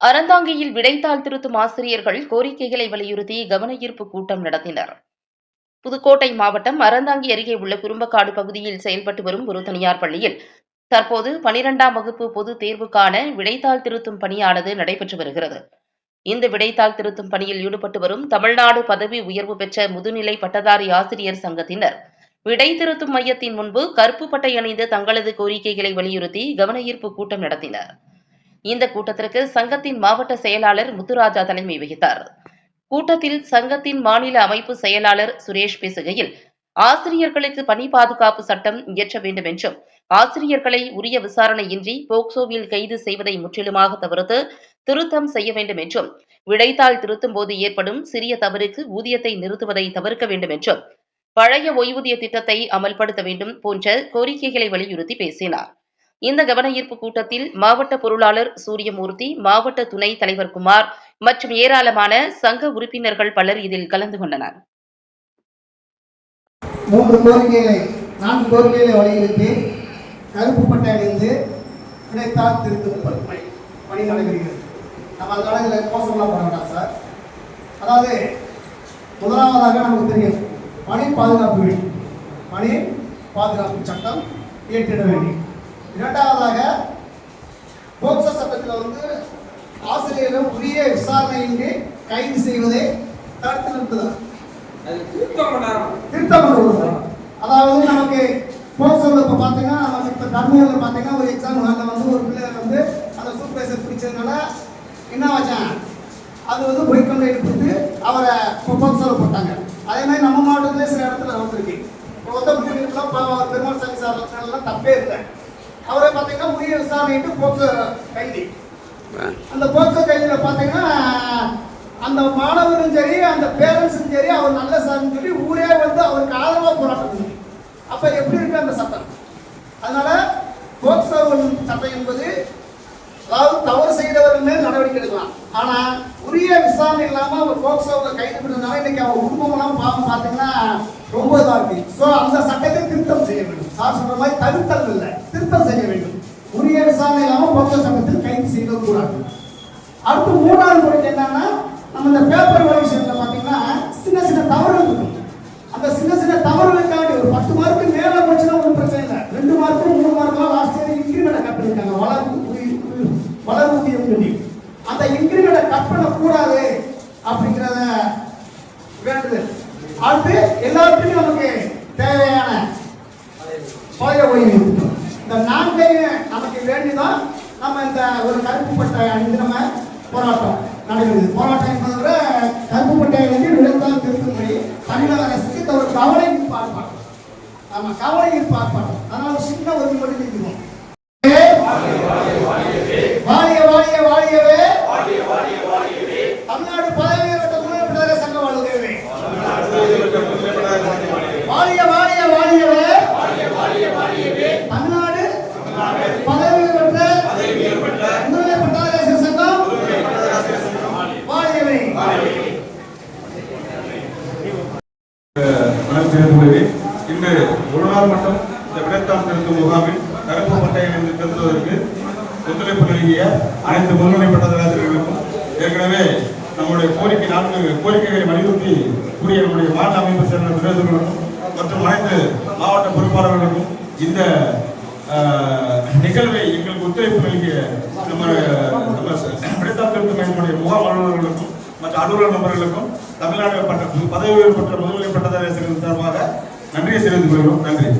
அறந்தாங்கியில் விடைத்தாள் திருத்தும் ஆசிரியர்கள் கோரிக்கைகளை வலியுறுத்தி கவனஈர்ப்பு கூட்டம் நடத்தினர். புதுக்கோட்டை மாவட்டம் அறந்தாங்கி அருகே உள்ள குறும்பக்காடு பகுதியில் செயல்பட்டு வரும் ஒரு தனியார் பள்ளியில் தற்போது பனிரெண்டாம் வகுப்பு பொது தேர்வுக்கான விடைத்தாள் திருத்தும் பணியானது நடைபெற்று வருகிறது. இந்த விடைத்தாள் திருத்தும் பணியில் ஈடுபட்டு வரும் தமிழ்நாடு பதவி உயர்வு பெற்ற முதுநிலை பட்டதாரி ஆசிரியர் சங்கத்தினர். விடை திருத்தும் மையத்தின் முன்பு கருப்பு பட்டை அணிந்து தங்களது கோரிக்கைகளை வலியுறுத்தி கவனஈர்ப்பு கூட்டம் நடத்தினர். இந்த கூட்டத்திற்கு சங்கத்தின் மாவட்ட செயலாளர் முத்துராஜா தலைமை வகித்தார். கூட்டத்தில் சங்கத்தின் மாநில அமைப்பு செயலாளர் சுரேஷ் பேசுகையில் ஆசிரியர்களுக்கு பணி பாதுகாப்பு சட்டம் இயற்ற வேண்டும் என்றும் ஆசிரியர்களை உரிய விசாரணையின்றி போக்சோவில் கைது செய்வதை முற்றிலுமாக தவிர்த்து திருத்தம் செய்ய வேண்டும் என்றும் விடைத்தாள் திருத்தும் போது ஏற்படும் சிறிய தவறுக்கு ஊதியத்தை நிறுத்துவதை தவிர்க்க வேண்டும் என்றும் பழைய ஓய்வூதிய திட்டத்தை அமல்படுத்த வேண்டும் போன்ற கோரிக்கைகளை வலியுறுத்தி பேசினார். இந்த கவனஈர்ப்பு கூட்டத்தில் மாவட்ட பொருளாளர் சூரியமூர்த்தி மாவட்ட துணை தலைவர் குமார் மற்றும் ஏராளமான சங்க உறுப்பினர்கள் பலர் இதில் கலந்து கொண்டனர். மூன்று கோரிக்கைகளை நான்கு கோரிக்கைகளை வலியுறுத்தி கருப்பு பட்டை அணிந்து கிடைத்தால் திருத்தும் பணி பணி நடைபெறுகிறது நம்ம அதனால இதில் கோஷம்லாம் பண்ண வேண்டாம் சார். அதாவது முதலாவதாக நமக்கு தெரியும் பணி பாதுகாப்பு வேண்டும். பணி பாதுகாப்பு சட்டம் இயற்றிட வேண்டும். இரண்டாவதாக போக்சோ சட்டத்தில் வந்து ஆசிரியர்கள் உரிய விசாரணையின்றி கைது செய்வதை தடுத்து நிறுத்துதல். அது திருத்தம் அதாவது நமக்கு போக்சோவில் இப்போ பார்த்தீங்கன்னா நமக்கு இப்போ தர்மபுரியில் பார்த்தீங்கன்னா ஒரு எக்ஸாம் ஹாலில் வந்து ஒரு பிள்ளை வந்து அந்த சூப்பர்வைசர் பிடிச்சதுனால என்ன வச்சான் அது வந்து பொய் கம்ப்ளைண்ட் கொடுத்து அவரை போக்சோவில் போட்டாங்க. அதே மாதிரி நம்ம மாவட்டத்திலே சில இடத்துல வந்திருக்கு இப்போ வந்து பெருமாள் சாமி சார் தப்பே இல்லை. அவரை பார்த்தீங்கன்னா உரிய விசாரணைட்டு போக்சோ கைதி. அந்த போக்சோ கைதியில் பார்த்தீங்கன்னா அந்த மாணவரும் சரி அந்த பேரண்ட்ஸும் சரி அவர் நல்ல சார்னு சொல்லி ஊரே வந்து அவருக்கு ஆதரவாக போராட்டம் அப்போ எப்படி இருக்கு அந்த சட்டம்? அதனால போக்சோ சட்டம் என்பது அதாவது தவறு செய்தவர்கள் மேல் நடவடிக்கை எடுக்கலாம். ஆனா உரிய விசாரணை இல்லாம அவர் போக்சோவை கைது பண்ணதுனால இன்னைக்கு அவர் குடும்பம்லாம் பாவம் பார்த்தீங்கன்னா ரொம்ப இதாக. இருக்கு ஸோ அந்த சட்டத்தை திருத்தம் செய்ய வேண்டும். சார் சொல்ற மாதிரி தடுத்தல் இல்லை. திருத்தம் செய்ய வேண்டும். உரிய விசாரணை இல்லாமல் பௌத்த சங்கத்தில் கைது செய்தது கூடாது அடுத்து மூணாவது கோரிக்கை என்னன்னா நம்ம இந்த பேப்பர் வலிஷன்ல பாத்தீங்கன்னா சின்ன சின்ன தவறுகள் இருக்கும். அந்த சின்ன சின்ன தவறுகளுக்காண்டி ஒரு பத்து மார்க்கு மேல போச்சுன்னா ஒன்றும் பிரச்சனை இல்லை. ரெண்டு மார்க்கு மூணு மார்க்கெல்லாம் லாஸ்ட் இயர் இன்கிரிமெண்ட் கட் பண்ணிருக்காங்க. வளர் உயி- சொல்லி. அந்த இன்கிரிமெண்ட் கட் பண்ணக்கூடாது அப்படிங்கிறத வேண்டுதல். அடுத்து எல்லாருக்குமே நமக்கு பழைய ஓய்வு இந்த நான்கையும் நமக்கு வேண்டிதான் நம்ம இந்த ஒரு கருப்பு பட்டை அணிந்து நம்ம போராட்டம் நடைபெறுது. போராட்டம் என்பதை விட கருப்பு பட்டை அணிந்து விழுந்தால் திருத்தும்படி தமிழக அரசுக்கு இந்த ஒரு கவலை ஈர்ப்பு ஆர்ப்பாட்டம் ஆமா கவலை ஈர்ப்பு ஆர்ப்பாட்டம் அதனால சின்ன ஒரு மட்டும் நிற்கிறோம் வணக்கம் இன்று ஒரு நாள் மட்டும் இந்த விடைத்தாள் திருத்தும் முகாமில் கருப்பு பட்டையிலிருந்து திருத்துவதற்கு ஒத்துழைப்பு நல்கிய அனைத்து முன்னிலை பட்டதாரர்களுக்கும் ஏற்கனவே நம்முடைய கோரிக்கை நான்கு கோரிக்கைகளை வலியுறுத்தி கூடிய நம்முடைய மாநில அமைப்பு சேர்ந்த பிரதேசங்களுக்கும் மற்றும் அனைத்து மாவட்ட பொறுப்பாளர்களுக்கும் இந்த ஆஹ், நிகழ்வை எங்களுக்கு ஒத்துழைப்பு நல்கிய நம்ம நம்ம விடைத்தாள் திருத்தும் மையத்தினுடைய முகாம் அலுவலர்களுக்கும் மற்ற அலுவலர் நபர்களுக்கும் தமிழ்நாடு பட்ட பதவி உயர்வு பெற்ற முதுநிலை பட்டதாரி சார்பாக நன்றியை தெரிவித்துக் கொள்கிறோம். நன்றி.